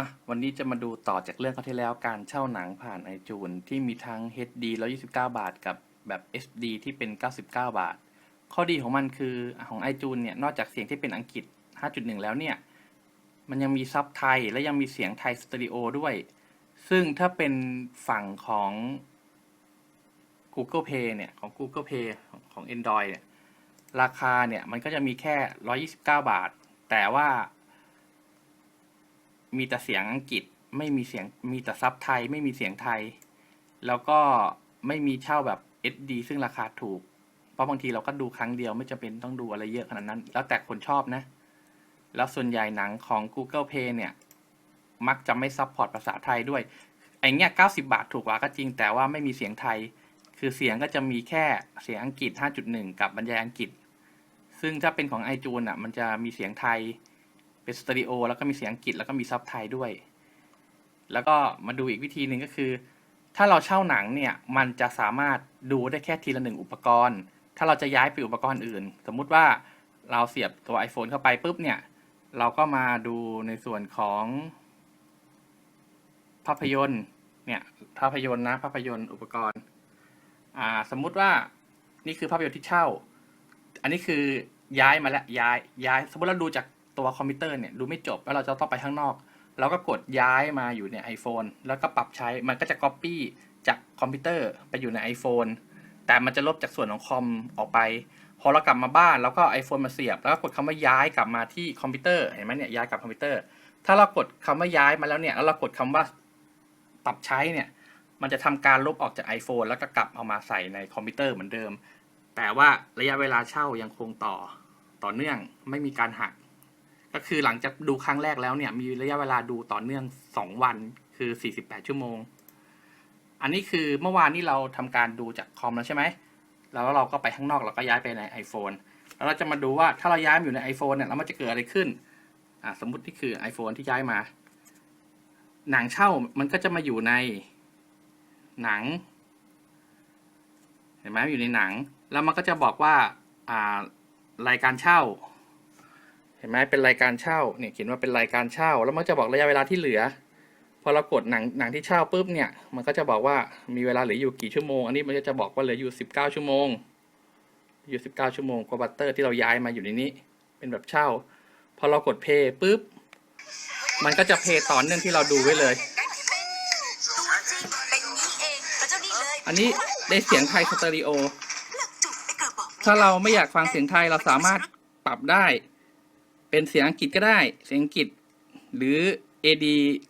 อะวันนี้จะมาดูต่อจากเรื่องคราที่แล้วการเช่าหนังผ่านไอจูนที่มีทั้ง HD 129 บาท กับแบบ SD ที่เป็น 99 บาท ข้อดีของมันคือของไอจูนเนี่ย นอกจากเสียงที่เป็นอังกฤษ 5.1 แล้วเนี่ย มันยังมีซับไทย และยังมีเสียงไทยสเตอริโอด้วย ซึ่งถ้าเป็นฝั่งของ Google Play เนี่ย ของ Google Play ของของ Android เนี่ย ราคาเนี่ย มันก็จะมีแค่ 129 บาท แต่ว่า มีแต่เสียงอังกฤษ ไม่มีเสียงมีแต่ซับไทย ไม่มีเสียงไทย แล้วก็ไม่มีเช่าแบบ SD ซึ่งราคาถูก เพราะบางทีเราก็ดูครั้งเดียวไม่จำเป็นต้องดูอะไรเยอะขนาดนั้น แล้วแต่คนชอบนะ แล้วส่วนใหญ่หนังของ Google Play เนี่ย มักจะไม่ซัพพอร์ตภาษาไทยด้วยไอเนี้ย90 บาทถูกกว่าก็จริงแต่ว่าไม่มีเสียงไทย คือเสียงก็จะมีแค่เสียงอังกฤษ 5.1 กับบรรยายอังกฤษ ซึ่งถ้าเป็นของ iTunes อะมันจะมีเสียงไทย เป็นสตอริโอแล้วก็มีเสียงอังกฤษแล้วก็มีซับไทยด้วย แล้วก็มาดูอีกวิธีหนึ่งก็คือ ถ้าเราเช่าหนังเนี่ยมันจะสามารถดูได้แค่ทีละหนึ่งอุปกรณ์ ถ้าเราจะย้ายไปอุปกรณ์อื่น สมมุติว่าเราเสียบตัว iPhone เข้าไปปุ๊บเนี่ย เราก็มาดูในส่วนของ ภาพยนตร์เนี่ยภาพยนตร์นะภาพยนตร์อุปกรณ์อ่าสมมุติว่านี่คือภาพยนตร์ที่เช่า อันนี้คือย้ายมาแล้วย้ายย้าย สมมติเราดูจาก ตัวคอมพิวเตอร์เนี่ยดูไม่จบแล้วเราจะต้องไปข้างนอกเราก็กดย้ายมาอยู่ใน iPhone แล้วก็ปรับใช้มันก็จะ Copy จากคอมพิวเตอร์ไปอยู่ใน iPhone แต่มันจะลบจากส่วนของคอมออกไป พอเรากลับมาบ้านแล้วก็ iPhone มาเสียบ แล้วก็กดคำว่าย้ายกลับมาที่คอมพิวเตอร์เห็นไหมเนี่ยย้ายกลับคอมพิวเตอร์ ถ้าเรากดคำว่าย้ายมาแล้วเนี่ยแล้วเรากดคำว่าปรับใช้เนี่ยมันจะทำการลบออกจาก iPhone แล้วก็กลับเอามาใส่ในคอมพิวเตอร์เหมือนเดิม แต่ว่าระยะเวลาเช่ายังคงต่อต่อเนื่องไม่มีการหัก ก็คือหลังจากดูครั้งแรกแล้วเนี่ยมีระยะเวลาดูต่อเนื่อง 2 วันคือ 48 ชั่วโมง อันนี้คือเมื่อวานนี้เราทำการดูจากคอมแล้วใช่ไหมแล้วเราก็ไปข้างนอกเราก็ย้ายไปใน iPhone แล้วเราจะมาดูว่าถ้าเราย้ายอยู่ใน iPhone เนี่ยแล้วมันจะเกิดอะไรขึ้นอ่าสมมุตินี่คือ iPhone ที่ย้ายมา หนังเช่ามันก็จะมาอยู่ในหนังเห็นไหมอยู่ในหนัง แล้วมันก็จะบอกว่าอ่ารายการเช่า เห็นไหมเป็นรายการเช่าเนี่ยเขียนว่าเป็นรายการเช่า แล้วมันจะบอกระยะเวลาที่เหลือ พอเรากดหนังหนังที่เช่าปุ๊บเนี่ย มันก็จะบอกว่ามีเวลาเหลืออยู่กี่ชั่วโมง อันนี้มันก็จะบอกว่าเหลืออยู่สิบเก้าชั่วโมง อยู่สิบเก้าชั่วโมงกว่าบัตเตอร์ที่เราย้ายมาอยู่ในนี้ เป็นแบบเช่า พอเรากดเพย์ปุ๊บ มันก็จะเพย์ต่อเนื่องที่เราดูไว้เลย อันนี้ได้เสียงไทยสเตอริโอ ถ้าเราไม่อยากฟังเสียงไทยเราสามารถปรับได้ เป็นเสียงอังกฤษก็ได้ เสียงอังกฤษ หรือ AD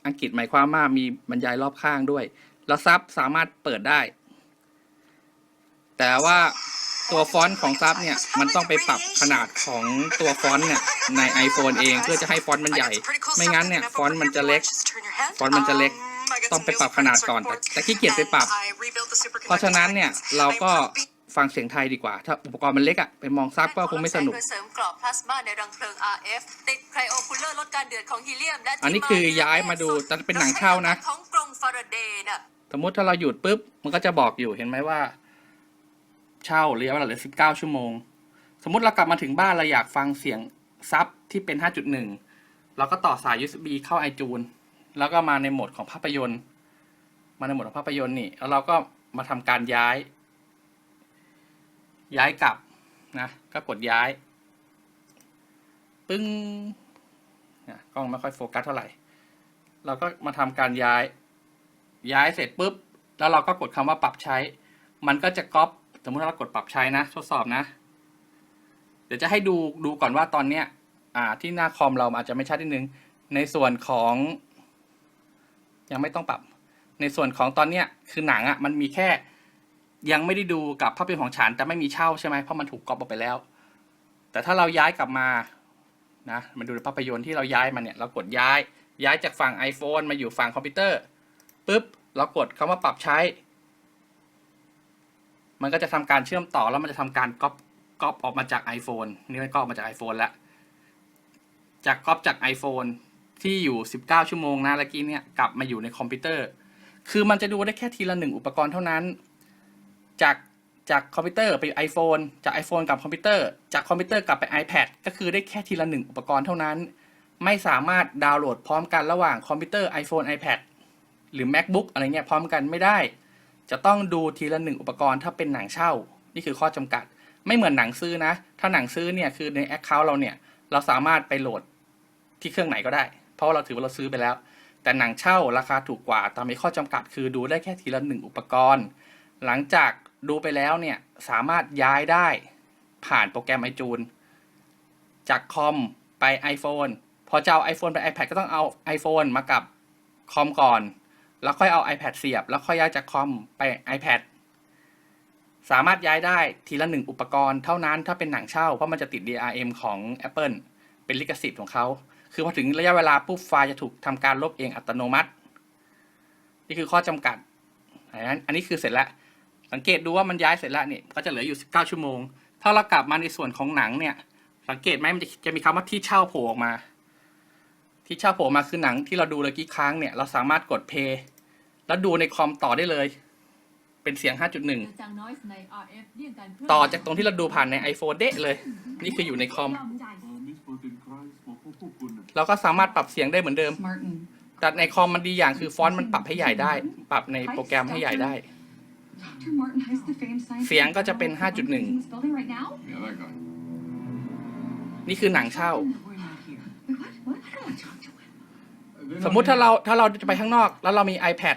อังกฤษหมายความว่ามีบรรยายรอบข้างด้วย แล้วซับสามารถเปิดได้ แต่ว่าตัวฟอนต์ของซับเนี่ย มันต้องไปปรับขนาดของตัวฟอนต์เนี่ยใน iPhone เองเพื่อจะให้ฟอนต์มันใหญ่ ไม่งั้นเนี่ยฟอนต์มันจะเล็ก ฟอนต์มันจะเล็ก ต้องไปปรับขนาดก่อนแต่แต่ขี้เกียจไปปรับ เพราะฉะนั้นเนี่ยเราก็ ฟังเสียงไทยดีกว่า ถ้าอุปกรณ์มันเล็กอะไปมองซับก็คงไม่สนุกเพื่อเสริมกรอบพลาสมาในรังเพลิง RF ติดไครโอคูลเลอร์ลดการเดือดของฮีเลียมและที่อันนี้คือย้ายมาดูแต่เป็นหนังเช่านะของกรงฟาราเดย์น่ะสมมติถ้าเราหยุดปุ๊บ มันก็จะบอกอยู่เห็นไหมว่า เช่าระยะเวลาเหลือสิบเก้าชั่วโมง สมมติเรากลับมาถึงบ้านเราอยากฟังเสียงซับที่เป็นห้าจุดหนึ่งเราก็ต่อสาย USB เข้า iTunes แล้วก็มาในโหมดของภาพยนตร์ มาในโหมดของภาพยนตร์นี่แล้วเราก็มาทำการย้าย ย้ายกลับนะ ก็กดย้าย ปึ้งนะกล้องไม่ค่อยโฟกัสเท่าไหร่ เราก็มาทำการย้าย ย้ายเสร็จปุ๊บ แล้วเราก็กดคำว่าปรับใช้ มันก็จะก๊อป สมมติเรากดปรับใช้นะ ทดสอบนะ เดี๋ยวจะให้ดูดูก่อนว่าตอนเนี้ย อ่า ที่หน้าคอมเราอาจจะไม่ชัดนิดนึง ในส่วนของ ยังไม่ต้องปรับ ในส่วนของตอนเนี้ยคือหนังอะ่ะ มันมีแค่ ยังไม่ได้ดูกับภาพยนตร์ของฉันแต่ไม่มีเช่าใช่ไหมเพราะมันถูกก๊อปออกไปแล้ว แต่ถ้าเราย้ายกลับมานะมาดูภาพยนตร์ที่เราย้ายมาเนี่ยเรากดย้ายย้ายจากฝั่ง iPhone มาอยู่ฝั่งคอมพิวเตอร์ปุ๊บเรากดคำว่าปรับใช้ มันก็จะทำการเชื่อมต่อแล้วมันจะทำการก๊อปก๊อปออกมาจาก iPhone นี่มันก็ออกมาจาก iPhone แล้วจากก๊อปจาก iPhone ที่อยู่ 19 ชั่วโมงนะเมื่อกี้เนี่ยกลับมาอยู่ในคอมพิวเตอร์ คือมันจะดูได้แค่ทีละหนึ่งอุปกรณ์เท่านั้น จากจากคอมพิวเตอร์ไป iPhone จาก iPhone กับคอมพิวเตอร์ จากคอมพิวเตอร์กลับไป iPad ก็คือได้แค่ทีละหนึ่งอุปกรณ์เท่านั้น ไม่สามารถดาวน์โหลดพร้อมกันระหว่างคอมพิวเตอร์ iPhone iPad หรือ MacBook อะไรเงี้ยพร้อมกันไม่ได้ จะต้องดูทีละหนึ่งอุปกรณ์ถ้าเป็นหนังเช่า นี่คือข้อจำกัด ไม่เหมือนหนังซื้อนะ ถ้าหนังซื้อเนี่ยคือใน Account เราเนี่ยเราสามารถไปโหลดที่เครื่องไหนก็ได้ เพราะว่าเราถือว่าเราซื้อไปแล้ว แต่หนังเช่าราคาถูกกว่าแต่มีข้อจำกัด คือดูได้แค่ทีละหนึ่งอุปกรณ์ หลังจาก ดูไปแล้วเนี่ยสามารถย้ายได้ผ่านโปรแกรม iTunes จากคอมไป iPhone พอจะเอา iPhone ไป iPad ก็ต้องเอา iPhone มากับคอมก่อน แล้วค่อยเอา iPad เสียบ แล้วค่อยย้ายจากคอมไป iPad สามารถย้ายได้ทีละหนึ่งอุปกรณ์เท่านั้นถ้าเป็นหนังเช่า เพราะมันจะติด DRM ของ Apple เป็นลิขสิทธิ์ของเขา คือพอถึงระยะเวลาปุ๊บไฟล์จะถูกทำการลบเองอัตโนมัติ นี่คือข้อจำกัด อันนี้คือเสร็จแล้ว สังเกตดูว่ามันย้ายเสร็จแล้วเนี่ยก็จะเหลืออยู่ 19 ชั่วโมง ถ้าเรากลับมาในส่วนของหนังเนี่ย สังเกตไหมมันจะจะมีคำว่าที่เช่าโผล่ออกมา ที่เช่าโผล่มาคือหนังที่เราดูเลยกี่ครั้งเนี่ยเราสามารถกดเพย์แล้วดูในคอมต่อได้เลย เป็นเสียง 5.1 ต่อจากตรงที่เราดูผ่านใน iPhone เดะเลย นี่คืออยู่ในคอม เราก็สามารถปรับเสียงได้เหมือนเดิม แต่ในคอมมันดีอย่างคือฟอนต์มันปรับให้ใหญ่ได้ ปรับในโปรแกรมให้ใหญ่ได้ เสียงก็จะเป็น 5.1 in this building right now? Yeah, that guy. นี่คือหนังเช่า We're not here. Wait, what? What? I don't want to talk to him. They're ส not มมุติถ้าเราถ้าเราจะไปข้างนอก แล้วเรามี iPad